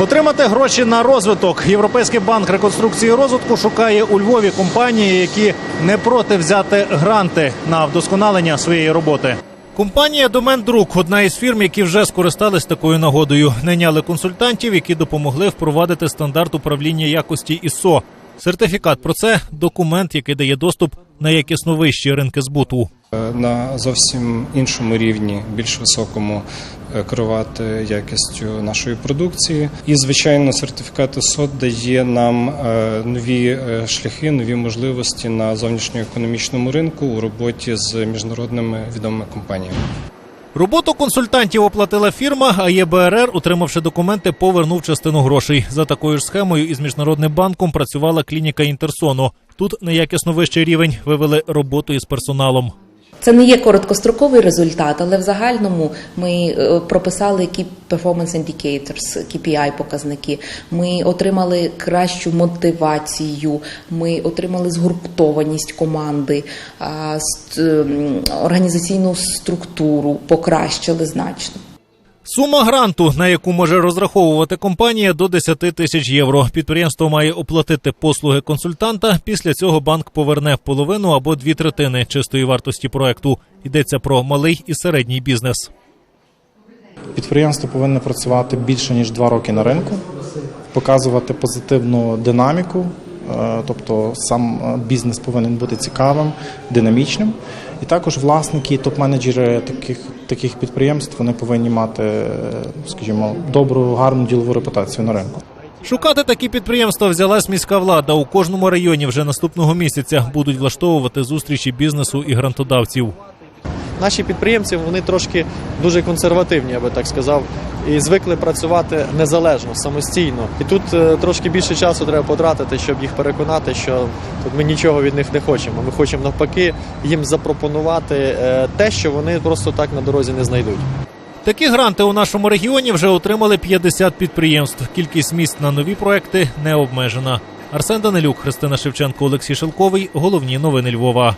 Отримати гроші на розвиток. Європейський банк реконструкції розвитку шукає у Львові компанії, які не проти взяти гранти на вдосконалення своєї роботи. Компанія Домен Друк одна із фірм, які вже скористались такою нагодою. Найняли консультантів, які допомогли впровадити стандарт управління якості ІСО. Сертифікат про це документ, який дає доступ на якісно вищі ринки збуту. Е, на зовсім іншому рівні, більш високому, е, керувати якістю нашої продукції. І, звичайно, сертифікат ІСО дає нам е, нові шляхи, нові можливості на зовнішньоекономічному ринку у роботі з міжнародними відомими компаніями. Роботу консультантів оплатила фірма, а ЄБРР, утримавши документи, повернув частину грошей. За такою ж схемою із міжнародним банком працювала клініка Інтерсону. Тут неякісно вищий рівень вивели роботу із персоналом. Це не є короткостроковий результат, але в загальному ми е, прописали які Performance Indicators, KPI показники. Ми отримали кращу мотивацію, ми отримали згуртованість команди, організаційну структуру покращили значно. Сума гранту, на яку може розраховувати компанія, до 10 тисяч євро. Підприємство має оплатити послуги консультанта. Після цього банк поверне половину або дві третини чистої вартості проекту. Йдеться про малий і середній бізнес. Підприємство повинно працювати більше ніж два роки на ринку, показувати позитивну динаміку, тобто сам е, бізнес повинен бути цікавим, динамічним. І також власники, топ-менеджери таких, таких підприємств вони повинні мати, е, скажімо, добру, гарну ділову репутацію на ринку. Шукати такі підприємства взялась міська влада. У кожному районі вже наступного місяця будуть влаштовувати зустрічі бізнесу і грантодавців. Наші підприємці вони трошки дуже консервативні, я би так сказав, і звикли працювати незалежно, самостійно. І тут е, трошки більше часу треба потратити, щоб їх переконати, що тут ми нічого від них не хочемо. Ми хочемо навпаки їм запропонувати е, те, що вони просто так на дорозі не знайдуть. Такі гранти у нашому регіоні вже отримали 50 підприємств. Кількість місць на нові проекти не обмежена. Арсен Данилюк, Христина Шевченко, Олексій Шелковий. Головні новини Львова.